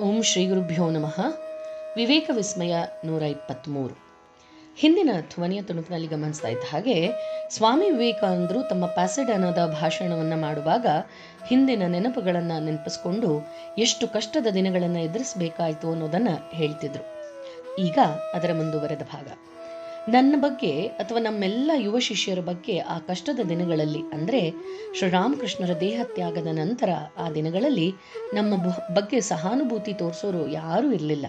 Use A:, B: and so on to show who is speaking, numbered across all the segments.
A: ಓಂ ಶ್ರೀ ಗುರುಭ್ಯೋ ನಮಃ. ವಿವೇಕ ವಿಸ್ಮಯ ನೂರ ಇಪ್ಪತ್ತ್ಮೂರು ಹಿಂದಿನ ಧ್ವನಿಯ ತುಣುಕಿನಲ್ಲಿ ಗಮನಿಸ್ತಾ ಇದ್ದ ಹಾಗೆ ಸ್ವಾಮಿ ವಿವೇಕಾನಂದರು ತಮ್ಮ ಪ್ಯಾಸೆಡಾನದ ಭಾಷಣವನ್ನು ಮಾಡುವಾಗ ಹಿಂದಿನ ನೆನಪುಗಳನ್ನು ನೆನಪಿಸ್ಕೊಂಡು ಎಷ್ಟು ಕಷ್ಟದ ದಿನಗಳನ್ನು ಎದುರಿಸಬೇಕಾಯಿತು ಅನ್ನೋದನ್ನು ಹೇಳ್ತಿದ್ರು. ಈಗ ಅದರ ಮುಂದುವರೆದ ಭಾಗ. ನನ್ನ ಬಗ್ಗೆ ಅಥವಾ ನಮ್ಮೆಲ್ಲ ಯುವ ಶಿಷ್ಯರ ಬಗ್ಗೆ ಆ ಕಷ್ಟದ ದಿನಗಳಲ್ಲಿ, ಅಂದರೆ ಶ್ರೀರಾಮಕೃಷ್ಣರ ದೇಹತ್ಯಾಗದ ನಂತರ ಆ ದಿನಗಳಲ್ಲಿ ನಮ್ಮ ಬಗ್ಗೆ ಸಹಾನುಭೂತಿ ತೋರಿಸೋರು ಯಾರೂ ಇರಲಿಲ್ಲ.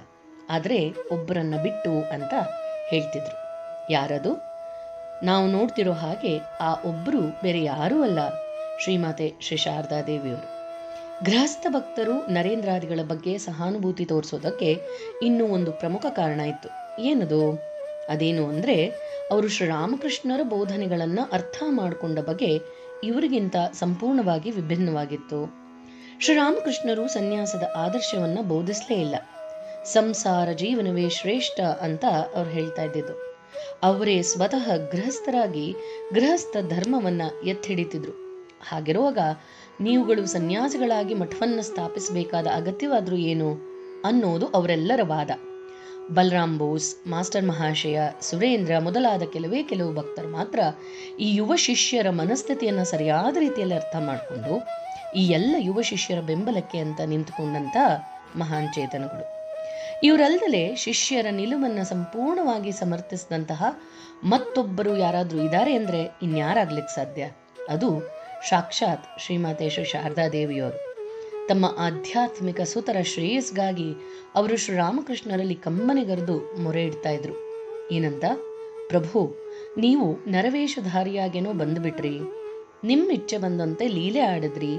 A: ಆದರೆ ಒಬ್ಬರನ್ನ ಬಿಟ್ಟು ಅಂತ ಹೇಳ್ತಿದ್ರು. ಯಾರದು? ನಾವು ನೋಡ್ತಿರೋ ಹಾಗೆ ಆ ಒಬ್ಬರು ಬೇರೆ ಯಾರೂ ಅಲ್ಲ ಶ್ರೀಮಾತೆ ಶ್ರೀ ಶಾರದಾ ದೇವಿಯವರು. ಗೃಹಸ್ಥ ಭಕ್ತರು ನರೇಂದ್ರಾದಿಗಳ ಬಗ್ಗೆ ಸಹಾನುಭೂತಿ ತೋರಿಸೋದಕ್ಕೆ ಇನ್ನೂ ಒಂದು ಪ್ರಮುಖ ಕಾರಣ ಇತ್ತು. ಏನದು? ಅದೇನು ಅಂದರೆ ಅವರು ಶ್ರೀರಾಮಕೃಷ್ಣರ ಬೋಧನೆಗಳನ್ನು ಅರ್ಥ ಮಾಡಿಕೊಂಡ ಬಗೆ ಇವರಿಗಿಂತ ಸಂಪೂರ್ಣವಾಗಿ ವಿಭಿನ್ನವಾಗಿತ್ತು. ಶ್ರೀರಾಮಕೃಷ್ಣರು ಸನ್ಯಾಸದ ಆದರ್ಶವನ್ನು ಬೋಧಿಸಲೇ ಇಲ್ಲ. ಸಂಸಾರ ಜೀವನವೇ ಶ್ರೇಷ್ಠ ಅಂತ ಅವ್ರು ಹೇಳ್ತಾ ಇದ್ದಿದ್ದು. ಅವರೇ ಸ್ವತಃ ಗೃಹಸ್ಥರಾಗಿ ಗೃಹಸ್ಥ ಧರ್ಮವನ್ನ ಎತ್ತಿಡಿತಿದ್ರು ಹಾಗಿರುವಾಗ ನೀವುಗಳು ಸನ್ಯಾಸಿಗಳಾಗಿ ಮಠವನ್ನು ಸ್ಥಾಪಿಸಬೇಕಾದ ಅಗತ್ಯವಾದರೂ ಏನು ಅನ್ನೋದು ಅವರೆಲ್ಲರ ವಾದ. ಬಲರಾಮ್ ಬೋಸ್, ಮಾಸ್ಟರ್ ಮಹಾಶಯ ಸುರೇಂದ್ರ ಮೊದಲಾದ ಕೆಲವೇ ಕೆಲವು ಭಕ್ತರು ಮಾತ್ರ ಈ ಯುವ ಶಿಷ್ಯರ ಮನಸ್ಥಿತಿಯನ್ನು ಸರಿಯಾದ ರೀತಿಯಲ್ಲಿ ಅರ್ಥ ಮಾಡಿಕೊಂಡು ಈ ಎಲ್ಲ ಯುವ ಶಿಷ್ಯರ ಬೆಂಬಲಕ್ಕೆ ಅಂತ ನಿಂತುಕೊಂಡಂಥ ಮಹಾನ್ ಚೇತನಗಳು. ಇವರಲ್ಲದೆ ಶಿಷ್ಯರ ನಿಲುವನ್ನು ಸಂಪೂರ್ಣವಾಗಿ ಸಮರ್ಥಿಸಿದಂತಹ ಮತ್ತೊಬ್ಬರು ಯಾರಾದರೂ ಇದ್ದಾರೆ ಅಂದರೆ ಇನ್ಯಾರಾಗ್ಲಿಕ್ಕೆ ಸಾಧ್ಯ? ಅದು ಸಾಕ್ಷಾತ್ ಶ್ರೀಮಾತೇಶ ಶ್ರೀ ಶಾರದಾ ದೇವಿಯವರು. ತಮ್ಮ ಆಧ್ಯಾತ್ಮಿಕ ಸುತರ ಶ್ರೇಯಸ್ಗಾಗಿ ಅವರು ಶ್ರೀರಾಮಕೃಷ್ಣರಲ್ಲಿ ಕಮ್ಮನೆಗರೆದು ಮೊರೆ ಇಡ್ತಾ ಇದ್ರು. ಏನಂತ? ಪ್ರಭು, ನೀವು ನರವೇಷಧಾರಿಯಾಗೇನೋ ಬಂದುಬಿಟ್ರಿ. ನಿಮ್ಮ ಇಚ್ಛೆ ಬಂದಂತೆ ಲೀಲೆ ಆಡಿದ್ರಿ.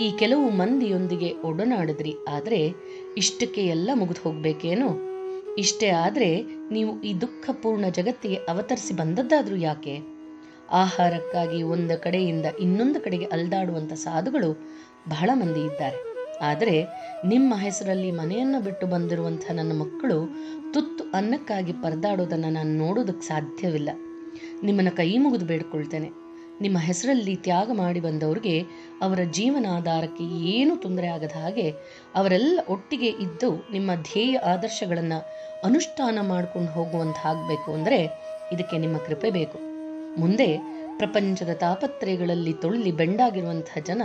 A: ಈ ಕೆಲವು ಮಂದಿಯೊಂದಿಗೆ ಒಡನಾಡಿದ್ರಿ. ಆದರೆ ಇಷ್ಟಕ್ಕೆ ಎಲ್ಲ ಮುಗಿದು ಹೋಗ್ಬೇಕೇನೋ? ಇಷ್ಟೇ ಆದರೆ ನೀವು ಈ ದುಃಖಪೂರ್ಣ ಜಗತ್ತಿಗೆ ಅವತರಿಸಿ ಬಂದದ್ದಾದರೂ ಯಾಕೆ? ಆಹಾರಕ್ಕಾಗಿ ಒಂದು ಕಡೆಯಿಂದ ಇನ್ನೊಂದು ಕಡೆಗೆ ಅಲ್ದಾಡುವಂಥ ಸಾಧುಗಳು ಬಹಳ ಮಂದಿ ಇದ್ದಾರೆ. ಆದರೆ ನಿಮ್ಮ ಹೆಸರಲ್ಲಿ ಮನೆಯನ್ನು ಬಿಟ್ಟು ಬಂದಿರುವಂಥ ನನ್ನ ಮಕ್ಕಳು ತುತ್ತು ಅನ್ನಕ್ಕಾಗಿ ಪರದಾಡೋದನ್ನು ನಾನು ನೋಡೋದಕ್ಕೆ ಸಾಧ್ಯವಿಲ್ಲ. ನಿಮ್ಮನ್ನು ಕೈ ಮುಗಿದು ಬೇಡ್ಕೊಳ್ತೇನೆ. ನಿಮ್ಮ ಹೆಸರಲ್ಲಿ ತ್ಯಾಗ ಮಾಡಿ ಬಂದವರಿಗೆ ಅವರ ಜೀವನಾಧಾರಕ್ಕೆ ಏನೂ ತೊಂದರೆ ಆಗದ ಹಾಗೆ ಅವರೆಲ್ಲ ಒಟ್ಟಿಗೆ ಇದ್ದು ನಿಮ್ಮ ಧ್ಯೇಯ ಆದರ್ಶಗಳನ್ನು ಅನುಷ್ಠಾನ ಮಾಡ್ಕೊಂಡು ಹೋಗುವಂತಾಗಬೇಕು ಅಂದರೆ ಇದಕ್ಕೆ ನಿಮ್ಮ ಕೃಪೆ ಬೇಕು. ಮುಂದೆ ಪ್ರಪಂಚದ ತಾಪತ್ರಯಗಳಲ್ಲಿ ತೊಳಲಿ ಬೆಂಡಾಗಿರುವಂತಹ ಜನ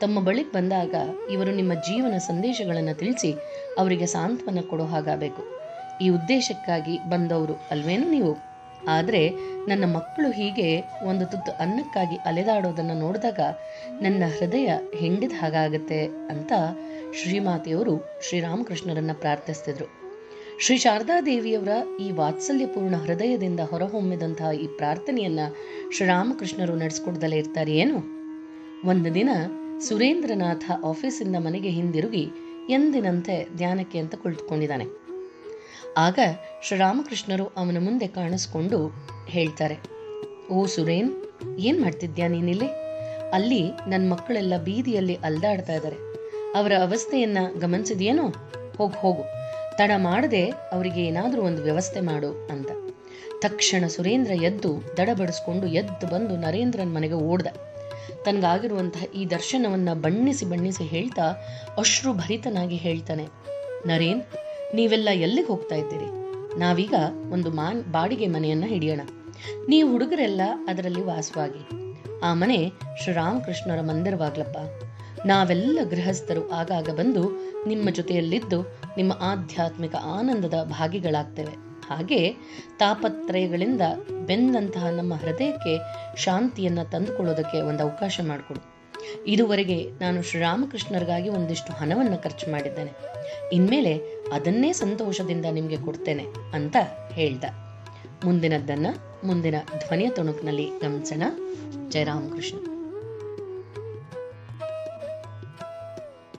A: ತಮ್ಮ ಬಳಿಗೆ ಬಂದಾಗ ಇವರು ನಿಮ್ಮ ಜೀವನ ಸಂದೇಶಗಳನ್ನು ತಿಳಿಸಿ ಅವರಿಗೆ ಸಾಂತ್ವನ ಕೊಡೋ ಹಾಗಾಗಬೇಕು. ಈ ಉದ್ದೇಶಕ್ಕಾಗಿ ಬಂದವರು ಅಲ್ವೇನು ನೀವು? ಆದರೆ ನನ್ನ ಮಕ್ಕಳು ಹೀಗೆ ಒಂದು ತುತ್ತು ಅನ್ನಕ್ಕಾಗಿ ಅಲೆದಾಡೋದನ್ನು ನೋಡಿದಾಗ ನನ್ನ ಹೃದಯ ಹೆಂಡಿದ ಹಾಗಾಗತ್ತೆ ಅಂತ ಶ್ರೀಮಾತೆಯವರು ಶ್ರೀರಾಮಕೃಷ್ಣರನ್ನ ಪ್ರಾರ್ಥಿಸ್ತಿದ್ರು. ಶ್ರೀ ಶಾರದಾ ದೇವಿಯವರ ಈ ವಾತ್ಸಲ್ಯಪೂರ್ಣ ಹೃದಯದಿಂದ ಹೊರಹೊಮ್ಮಿದಂತಹ ಈ ಪ್ರಾರ್ಥನೆಯನ್ನ ಶ್ರೀರಾಮಕೃಷ್ಣರು ನಡೆಸ್ಕೊಡ್ದಲೇ ಇರ್ತಾರೆ ಏನು? ಒಂದು ದಿನ ಸುರೇಂದ್ರನಾಥ ಆಫೀಸಿಂದ ಮನೆಗೆ ಹಿಂದಿರುಗಿ ಎಂದಿನಂತೆ ಧ್ಯಾನಕ್ಕೆ ಅಂತ ಕುಳಿತುಕೊಂಡಿದ್ದಾನೆ. ಆಗ ಶ್ರೀರಾಮಕೃಷ್ಣರು ಅವನ ಮುಂದೆ ಕಾಣಿಸ್ಕೊಂಡು ಹೇಳ್ತಾರೆ, ಓ ಸುರೇನ್, ಏನ್ ಮಾಡ್ತಿದ್ಯಾ ನೀನಿಲ್ಲಿ? ಅಲ್ಲಿ ನನ್ನ ಮಕ್ಕಳೆಲ್ಲ ಬೀದಿಯಲ್ಲಿ ಅಲ್ದಾಡ್ತಾ ಇದ್ದಾರೆ ಅವರ ಅವಸ್ಥೆಯನ್ನ ಗಮನಿಸಿದ್ಯೇನೋ? ಹೋಗು ಹೋಗು. ತಡ ಮಾಡದೆ ಅವರಿಗೆ ಏನಾದರೂ ಒಂದು ವ್ಯವಸ್ಥೆ ಮಾಡು ಅಂತ. ತಕ್ಷಣ ಸುರೇಂದ್ರ ಎದ್ದು ದಡಬಡಿಸ್ಕೊಂಡು ಎದ್ದು ಬಂದು ನರೇಂದ್ರನ ಮನೆಗೆ ಓಡ್ದ. ತನಗಾಗಿರುವಂತಹ ಈ ದರ್ಶನವನ್ನ ಬಣ್ಣಿಸಿ ಬಣ್ಣಿಸಿ ಹೇಳ್ತಾ ಅಶ್ರು ಭರಿತನಾಗಿ ಹೇಳ್ತಾನೆ, ನರೇನ್, ನೀವೆಲ್ಲ ಎಲ್ಲಿಗೆ ಹೋಗ್ತಾ ಇದ್ದೀರಿ? ನಾವೀಗ ಒಂದು ಮಾನ್, ಬಾಡಿಗೆ ಮನೆಯನ್ನ ಹಿಡಿಯೋಣ. ನೀವು ಹುಡುಗರೆಲ್ಲ ಅದರಲ್ಲಿ ವಾಸವಾಗಿ. ಆ ಮನೆ ಶ್ರೀರಾಮಕೃಷ್ಣರ ಮಂದಿರವಾಗ್ಲಪ್ಪ. ನಾವೆಲ್ಲ ಗೃಹಸ್ಥರು ಆಗಾಗ ಬಂದು ನಿಮ್ಮ ಜೊತೆಯಲ್ಲಿದ್ದು ನಿಮ್ಮ ಆಧ್ಯಾತ್ಮಿಕ ಆನಂದದ ಭಾಗಿಗಳಾಗ್ತೇವೆ. ಹಾಗೆ ತಾಪತ್ರಯಗಳಿಂದ ಬೆಂದಂತಹ ನಮ್ಮ ಹೃದಯಕ್ಕೆ ಶಾಂತಿಯನ್ನು ತಂದುಕೊಳ್ಳೋದಕ್ಕೆ ಒಂದು ಅವಕಾಶ ಮಾಡಿಕೊಡು. ಇದುವರೆಗೆ ನಾನು ಶ್ರೀರಾಮಕೃಷ್ಣರಿಗಾಗಿ ಒಂದಿಷ್ಟು ಹಣವನ್ನು ಖರ್ಚು ಮಾಡಿದ್ದೇನೆ. ಇನ್ಮೇಲೆ ಅದನ್ನೇ ಸಂತೋಷದಿಂದ ನಿಮಗೆ ಕೊಡ್ತೇನೆ ಅಂತ ಹೇಳ್ದ. ಮುಂದಿನದ್ದನ್ನು, ಮುಂದಿನ ಧ್ವನಿಯ ತುಣುಕಿನಲ್ಲಿ ಗಮನಿಸೋಣ. ಜಯರಾಮಕೃಷ್ಣ.